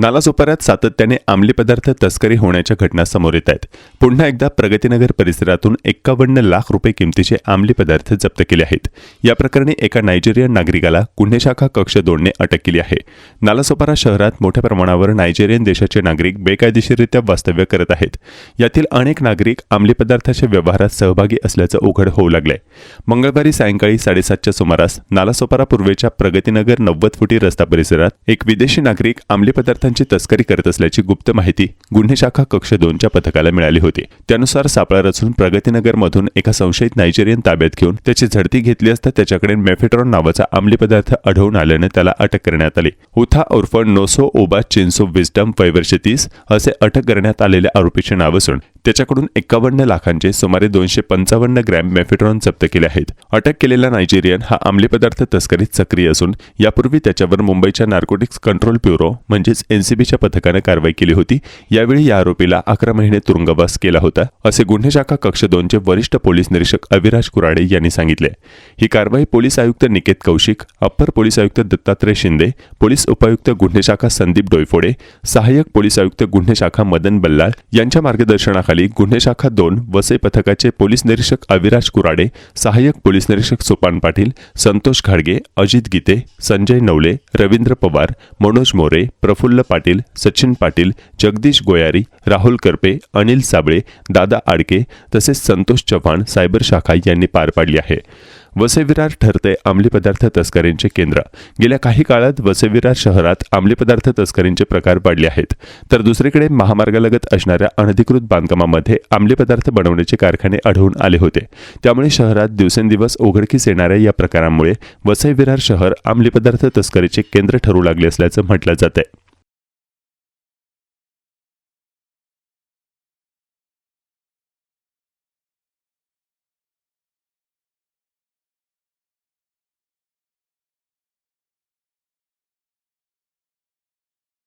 नालासोपाऱ्यात सातत्याने अंमली पदार्थ तस्करी होण्याच्या घटना समोर येत आहेत. पुन्हा एकदा प्रगतीनगर परिसरातून एक्कावन्न लाख रुपये किमतीचे अंमली पदार्थ जप्त केले आहेत. या प्रकरणी एका नायजेरियन नागरिकाला गुन्हे शाखा कक्ष दोनने अटक केली आहे. नालासोपारा शहरात मोठ्या प्रमाणावर नायजेरियन देशाचे नागरिक बेकायदेशीररित्या वास्तव्य करत आहेत. यातील अनेक नागरिक अंमली पदार्थाच्या व्यवहारात सहभागी असल्याचं उघड होऊ लागलंय. मंगळवारी सायंकाळी साडेसातच्या सुमारास नालासोपारा पूर्वेच्या प्रगतीनगर नव्वद फुटी रस्ता परिसरात एक विदेशी नागरिक अंमली पदार्थांची तस्करी करत असल्याची गुप्त माहिती गुन्हे शाखा कक्ष दोनच्या पथकाला मिळाली होती. त्यानुसार सापळा रचून प्रगतीनगरमधून एका संशयित नायजेरियन ताब्यात घेऊन त्याची झडती घेतली असता त्याच्याकडे मेफेट्रॉन नावाचा अंमली पदार्थ आढळून आल्याने त्याला अटक करण्यात आली. हुथा उर्फ नोसो ओबा चिन्सो विस्टम वैवर्षे तीस असे अटक करण्यात आलेल्या आरोपीचे नाव असून त्याच्याकडून एकावन्न लाखांचे सुमारे दोनशे पंचावन्न ग्रॅम मेफेट्रॉन जप्त केले आहेत. अटक केलेला नायजेरियन हा अंमली पदार्थ तस्करीत सक्रिय असून यापूर्वी त्याच्यावर मुंबईच्या नार्कोटिक्स कंट्रोल ब्युरो म्हणजेच एनसीबीच्या पथकानं कारवाई केली होती. यावेळी या आरोपीला अकरा महिने तुरुंगवास केला होता. असे गुन्हे शाखा कक्ष दोनचे वरिष्ठ पोलीस निरीक्षक अविराज कुराडे यांनी सांगितले. ही कारवाई पोलीस आयुक्त निकेत कौशिक अप्पर पोलीस आयुक्त दत्तात्रय शिंदे पोलीस उपायुक्त गुन्हे शाखा संदीप डोयफोडे सहाय्यक पोलीस आयुक्त गुन्हे शाखा मदन बल्लाळ यांच्या मार्गदर्शनाखाली गुन्हे शाखा दोन वसई पथकाचे पोलीस निरीक्षक अविराज कुराडे सहाय्यक पोलीस निरीक्षक सोपान पाटील संतोष घाडगे अजित गीते संजय नवले रवींद्र पवार मनोज मोरे प्रफुल्ल पाटील सचिन पाटील जगदीश गोयारी राहुल करपे अनिल साबळे दादा आडके तसेच संतोष चव्हाण सायबर शाखा यांनी पार पाडली आहे. वसेविरार ठरते अंमली पदार्थ तस्करींचे केंद्र. गेल्या काही काळात वसईविरार शहरात अंमली पदार्थ तस्करींचे प्रकार वाढले आहेत. तर दुसरीकडे महामार्गालगत असणाऱ्या अनधिकृत बांधकामामध्ये अंमली पदार्थ बनवण्याचे कारखाने आढळून आले होते. त्यामुळे शहरात दिवसेंदिवस उघडकीस येणाऱ्या या प्रकारामुळे वसई विरार शहर अंमली पदार्थ तस्करीचे केंद्र ठरू लागले असल्याचं म्हटलं जात आहे